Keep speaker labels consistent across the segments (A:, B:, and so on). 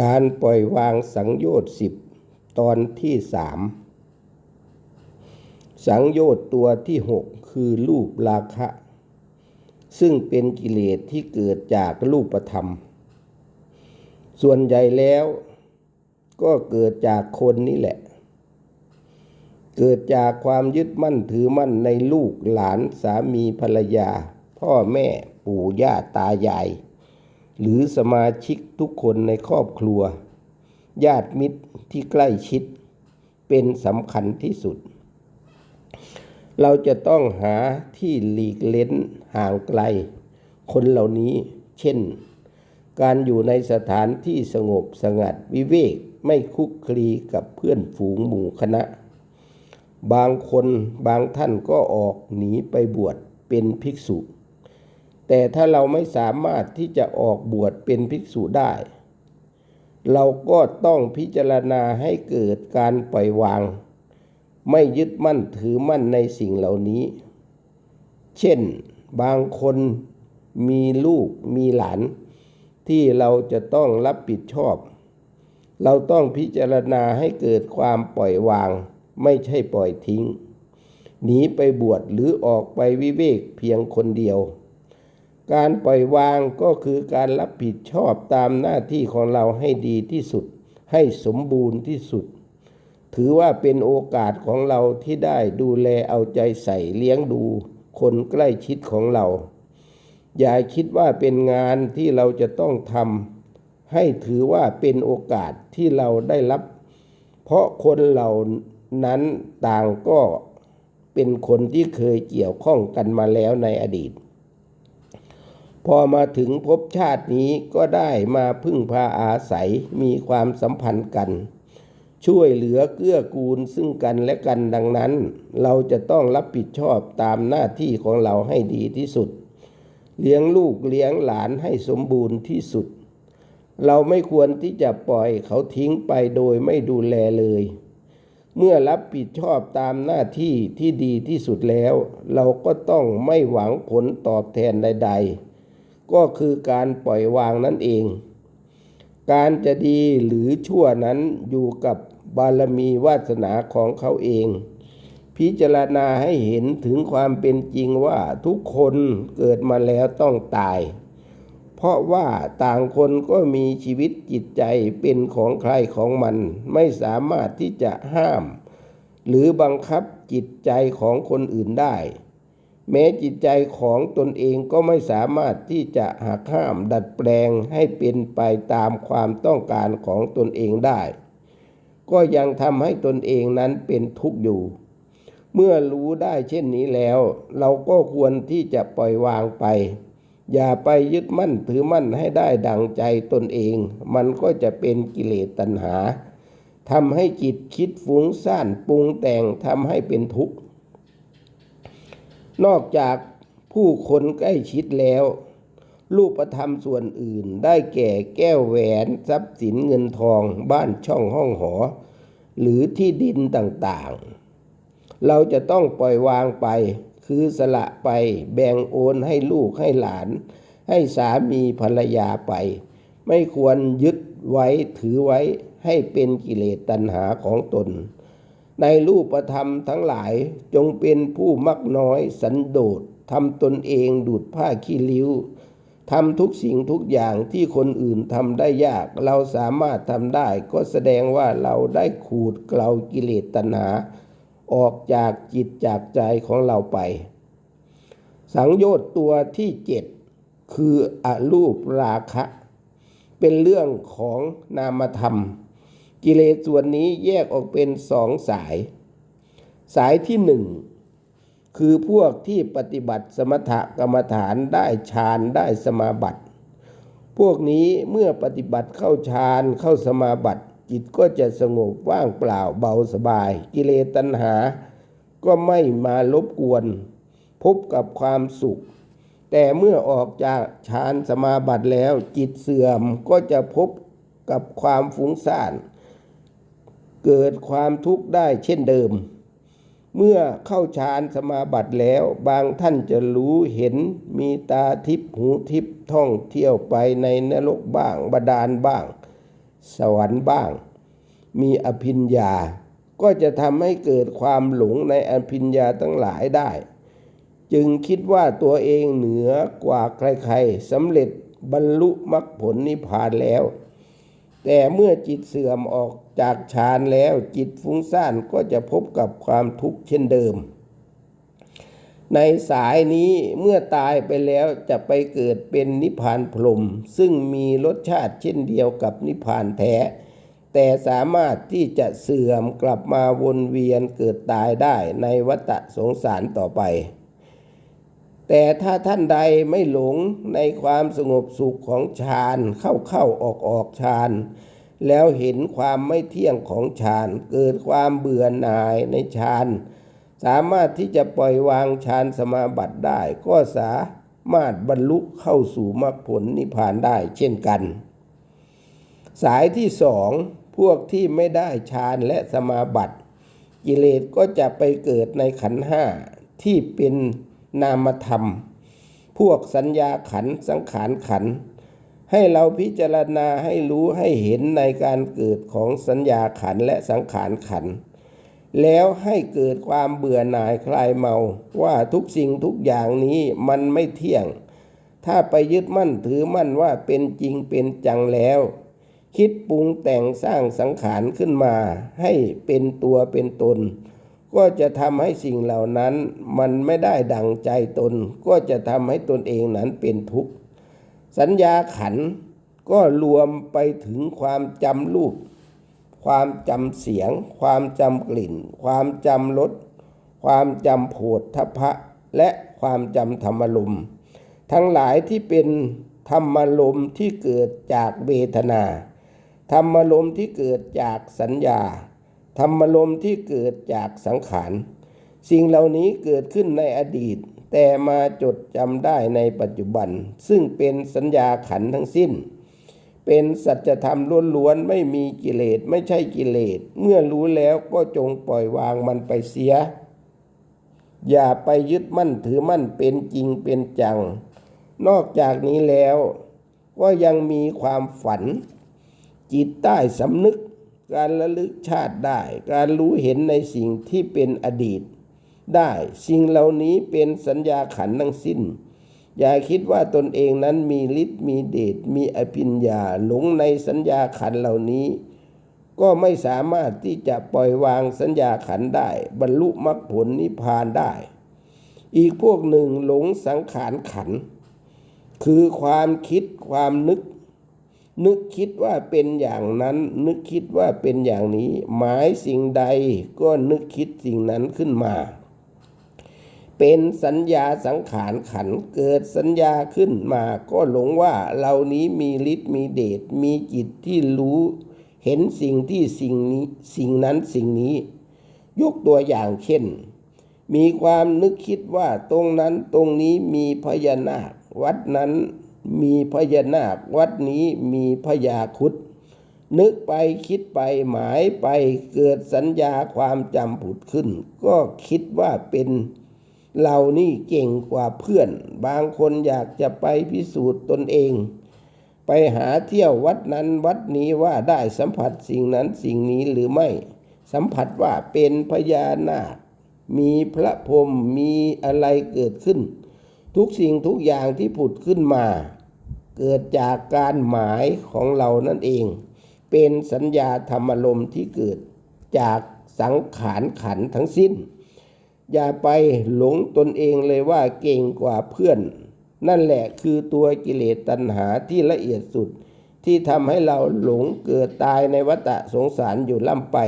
A: การปล่อยวางสังโยชน์สิบตอนที่สามสังโยชน์ตัวที่หกคือรูปราคะ ซึ่งเป็นกิเลสที่เกิดจากรูปธรรม ส่วนใหญ่แล้วก็เกิดจากคนนี่แหละ เกิดจากความยึดมั่นถือมั่นในลูกหลานสามีภรรยา พ่อแม่ปู่ย่าตายาย หรือสมาชิกทุกคนในครอบครัว ญาติมิตรที่ใกล้ชิด เป็นสำคัญที่สุด เราจะต้องหาที่หลีกเล้นห่างไกล คนเหล่านี้ เช่น การอยู่ในสถานที่สงบสงัดวิเวกไม่คุกคลีกับเพื่อนฝูงหมู่คณะ บางคนบางท่านก็ออกหนีไปบวชเป็นภิกษุ แต่ถ้าเราไม่สามารถที่จะออกบวชเป็นภิกษุได้ เราก็ต้องพิจารณาให้เกิดการปล่อยวาง ไม่ยึดมั่นถือมั่นในสิ่งเหล่านี้ เช่นบางคนมีลูกมีหลาน ที่เราจะต้องรับผิดชอบ เราต้องพิจารณาให้เกิดความปล่อยวาง ไม่ใช่ปล่อยทิ้ง หนีไปบวชหรือออกไปวิเวกเพียงคนเดียว การปล่อยวางก็คือการรับผิดชอบตามหน้าที่ของเราให้ดีที่สุด ให้สมบูรณ์ที่สุด ถือว่าเป็นโอกาสของเราที่ได้ดูแลเอาใจใส่เลี้ยงดู คนใกล้ชิดของเรา อย่าคิดว่าเป็นงานที่เราจะต้องทำให้ถือว่าเป็นโอกาสที่เราได้รับ เพราะคนเหล่านั้นต่างก็เป็นคนที่เคยเกี่ยวข้องกันมาแล้วในอดีต พอมาถึงภพชาตินี้ก็ได้มาพึ่งพาอาศัยมีความสัมพันธ์กัน ช่วยเหลือเกื้อกูลซึ่งกันและกันดังนั้น เราจะต้องรับผิดชอบตามหน้าที่ของเราให้ดีที่สุด เลี้ยงลูกเลี้ยงหลานให้สมบูรณ์ที่สุด เราไม่ควรที่จะปล่อยเขาทิ้งไปโดยไม่ดูแลเลย เมื่อรับผิดชอบตามหน้าที่ที่ดีที่สุดแล้ว เราก็ต้องไม่หวังผลตอบแทนใด ๆ ก็คือการปล่อยวางนั่นเอง การจะดีหรือชั่วนั้นอยู่กับบารมีวาสนาของเขาเอง พิจารณาให้เห็นถึงความเป็นจริงว่าทุกคนเกิดมาแล้วต้องตาย เพราะว่าต่างคนก็มีชีวิตจิตใจเป็นของใครของมัน ไม่สามารถที่จะห้าม หรือบังคับจิตใจของคนอื่นได้ แม้จิตใจของตนเองก็ไม่สามารถที่จะหักห้ามดัดแปลงให้เป็นไปตามความต้องการของตนเองได้ ก็ยังทำให้ตนเองนั้นเป็นทุกข์อยู่ เมื่อรู้ได้เช่นนี้แล้ว เราก็ควรที่จะปล่อยวางไป อย่าไปยึดมั่นถือมั่นให้ได้ดังใจตนเอง มันก็จะเป็นกิเลสตัณหาทำให้จิตคิดฟุ้งซ่านปรุงแต่งทำให้เป็นทุกข์ นอกจากผู้คนใกล้ชิดแล้ว รูปธรรมส่วนอื่นได้แก่แก้วแหวนทรัพย์สินเงินทองบ้านช่องห้องหอ หรือที่ดินต่างๆ เราจะต้องปล่อยวางไป คือสละไปแบ่งโอนให้ลูกให้หลาน ให้สามีภรรยาไป ไม่ควรยึดไว้ถือไว้ให้เป็นกิเลสตัณหาของตน ในรูปธรรมทั้งหลายจงเป็นผู้มักน้อยสันโดษทำตนเองดูดผ้าขี้ริ้วทำทุกสิ่งทุกอย่างที่คนอื่นทำได้ยาก เราสามารถทำได้ก็แสดงว่าเราได้ขูดเกลากิเลสตัณหา ออกจากจิตจากใจของเราไป สังโยชน์ตัวที่เจ็ดคืออรูปราคะ เป็นเรื่องของนามธรรม กิเลสส่วนนี้แยกออกเป็นสองสาย สายที่หนึ่งคือพวกที่ปฏิบัติสมถกรรมฐานได้ฌานได้สมาบัติ พวกนี้เมื่อปฏิบัติเข้าฌานเข้าสมาบัติ จิตก็จะสงบว่างเปล่าเบาสบาย กิเลสตัณหา ก็ไม่มารบกวน พบกับความสุข แต่เมื่อออกจากฌานสมาบัติแล้วจิตเสื่อมก็จะพบกับความฟุ้งซ่าน เกิดความทุกข์ได้เช่นเดิม เมื่อเข้าฌานสมาบัติแล้ว บางท่านจะรู้เห็นมีตาทิพหูทิพท่องเที่ยวไปในนรกบ้าง บาดาลบ้าง สวรรค์บ้าง มีอภิญญา ก็จะทำให้เกิดความหลงในอภิญญาทั้งหลายได้ จึงคิดว่าตัวเองเหนือกว่าใครๆสำเร็จบรรลุมรรคผลนิพพานแล้ว แต่เมื่อจิตเสื่อมออก จากฌานแล้วจิตฟุ้งซ่านก็จะพบกับความทุกข์เช่นเดิม ในสายนี้เมื่อตายไปแล้วจะไปเกิดเป็นนิพพานพรม ซึ่งมีรสชาติเช่นเดียวกับนิพพานแท้ แต่สามารถที่จะเสื่อมกลับมาวนเวียนเกิดตายได้ในวัฏสงสารต่อไปแต่ถ้าท่านใดไม่หลงในความสงบสุขของฌานเข้าเข้าออกออกฌาน แล้วเห็นความไม่เที่ยงของฌานเกิดความเบื่อหน่ายในฌานสามารถที่จะปล่อยวางฌานสมาบัติได้ ก็สามารถบรรลุเข้าสู่มรรคผลนิพพานได้เช่นกัน สายที่สองพวกที่ไม่ได้ฌานและสมาบัติ กิเลสก็จะไปเกิดในขันห้าที่เป็นนามธรรม พวกสัญญาขันสังขารขัน ให้เราพิจารณาให้รู้ให้เห็นในการเกิดของสัญญาขันและสังขารขัน แล้วให้เกิดความเบื่อหน่ายคลายเมาว่าทุกสิ่งทุกอย่างนี้มันไม่เที่ยง ถ้าไปยึดมั่นถือมั่นว่าเป็นจริงเป็นจังแล้ว คิดปรุงแต่งสร้างสังขารขึ้นมา ให้เป็นตัวเป็นตน ก็จะทำให้สิ่งเหล่านั้นมันไม่ได้ดังใจตน ก็จะทำให้ตนเองนั้นเป็นทุกข์ สัญญาขันก็รวมไปถึงความจำรูป ความจำเสียง ความจำกลิ่น ความจำรสความจำโผฏฐพะ และความจำธรรมลมทั้งหลายที่เป็นธรรมลมที่เกิดจากเวทนา ธรรมลมที่เกิดจากสัญญา ธรรมลมที่เกิดจากสังขาร สิ่งเหล่านี้เกิดขึ้นในอดีต แต่มาจดจำได้ในปัจจุบัน ซึ่งเป็นสัญญาขันทั้งสิ้น เป็นสัจธรรมล้วนๆไม่มีกิเลสไม่ใช่กิเลส เมื่อรู้แล้วก็จงปล่อยวางมันไปเสีย อย่าไปยึดมั่นถือมั่นเป็นจริงเป็นจัง นอกจากนี้แล้วก็ยังมีความฝัน จิตใต้สำนึก การระลึกชาติได้ การรู้เห็นในสิ่งที่เป็นอดีต ได้ สิ่งเหล่านี้เป็นสัญญาขันทั้งสิ้น อย่าคิดว่าตนเองนั้นมีฤทธิ์มีเดชมีอภิญญาหลงในสัญญาขันเหล่านี้ ก็ไม่สามารถที่จะปล่อยวางสัญญาขันได้ บรรลุมรรคผลนิพพานได้ อีกพวกหนึ่งหลงสังขารขัน คือความคิดความนึกนึกคิดว่าเป็นอย่างนั้น นึกคิดว่าเป็นอย่างนี้ หมายสิ่งใดก็นึกคิดสิ่งนั้นขึ้นมา เป็นสัญญาสังขารขันเกิดสัญญาขึ้นมาก็หลงว่าเหล่านี้มีฤทธิ์มีเดชมีจิตที่รู้เห็นสิ่งที่สิ่งนี้สิ่งนั้นสิ่งนี้ ยกตัวอย่างเช่น มีความนึกคิดว่าตรงนั้นตรงนี้มีพญานาค วัดนั้นมีพญานาค วัดนี้มีพญาคุดนึกไปคิดไปหมายไปเกิดสัญญาความจำผุดขึ้น ก็คิดว่าเป็น เรานี่เก่งกว่าเพื่อน บางคนอยากจะไปพิสูจน์ตนเอง ไปหาเที่ยววัดนั้นวัดนี้ว่าได้สัมผัสสิ่งนั้นสิ่งนี้หรือไม่ สัมผัสว่าเป็นพญานาค มีพระพรหมมีอะไรเกิดขึ้น ทุกสิ่งทุกอย่างที่ผุดขึ้นมา เกิดจากการหมายของเรานั่นเอง เป็นสัญญาธรรมลมที่เกิดจากสังขารขันทั้งสิ้น อย่าไปหลงตนเองเลยว่าเก่งกว่าเพื่อน นั่นแหละคือตัวกิเลสตัณหาที่ละเอียดสุด ที่ทำให้เราหลงเกิดตายในวัฏสงสารอยู่ล่ำไป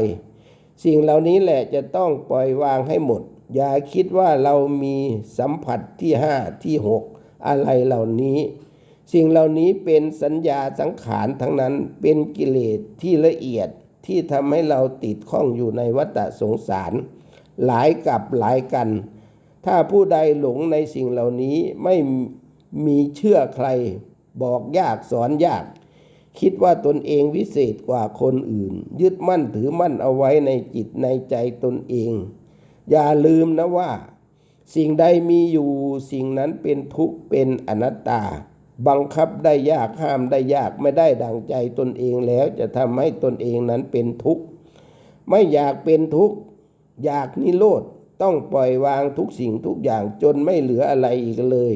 A: สิ่งเหล่านี้แหละจะต้องปล่อยวางให้หมด อย่าคิดว่าเรามีสัมผัสที่ห้าที่หกอะไรเหล่านี้ สิ่งเหล่านี้เป็นสัญญาสังขารทั้งนั้นเป็นกิเลสที่ละเอียดที่ทำให้เราติดข้องอยู่ในวัฏสงสาร หลายกับหลายกัน ถ้าผู้ใดหลงในสิ่งเหล่านี้ไม่มีเชื่อใคร บอกยากสอนยาก คิดว่าตนเองวิเศษกว่าคนอื่น ยึดมั่นถือมั่นเอาไว้ในจิตในใจตนเอง อย่าลืมนะว่า สิ่งใดมีอยู่สิ่งนั้นเป็นทุกข์เป็นอนัตตาบังคับได้ยากห้ามได้ยากไม่ได้ดังใจตนเองแล้วจะทำให้ตนเองนั้นเป็นทุกข์ ไม่อยากเป็นทุกข์ อยากนิโรธต้องปล่อยวางทุกสิ่งทุกอย่างจนไม่เหลืออะไรอีกเลย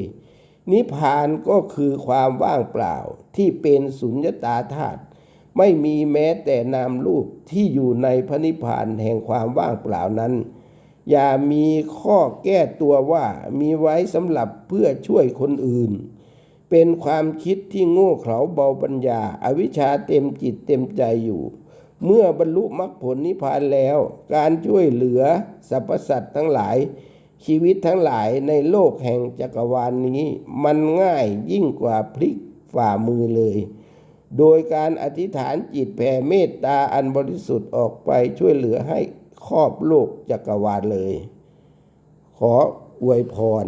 A: นิพพานก็คือความว่างเปล่าที่เป็นสุญญตาธาตุไม่มีแม้แต่นามรูปที่อยู่ในพระนิพพานแห่งความว่างเปล่านั้น อย่ามีข้อแก้ตัวว่ามีไว้สำหรับเพื่อช่วยคนอื่น เป็นความคิดที่โง่เขลาเบาปัญญาอาวิชชาเต็มจิตเต็มใจอยู่ เมื่อบรรลุมรรคผลนิพพานแล้ว การช่วยเหลือสรรพสัตว์ทั้งหลาย ชีวิตทั้งหลายในโลกแห่งจักรวาลนนี้ มันง่ายยิ่งกว่าพลิกฝ่ามือเลย โดยการอธิษฐานจิตแผ่เมตตาอันบริสุทธิ์ออกไปช่วยเหลือให้ครอบโลกจักรวาลเลย ขออวยพร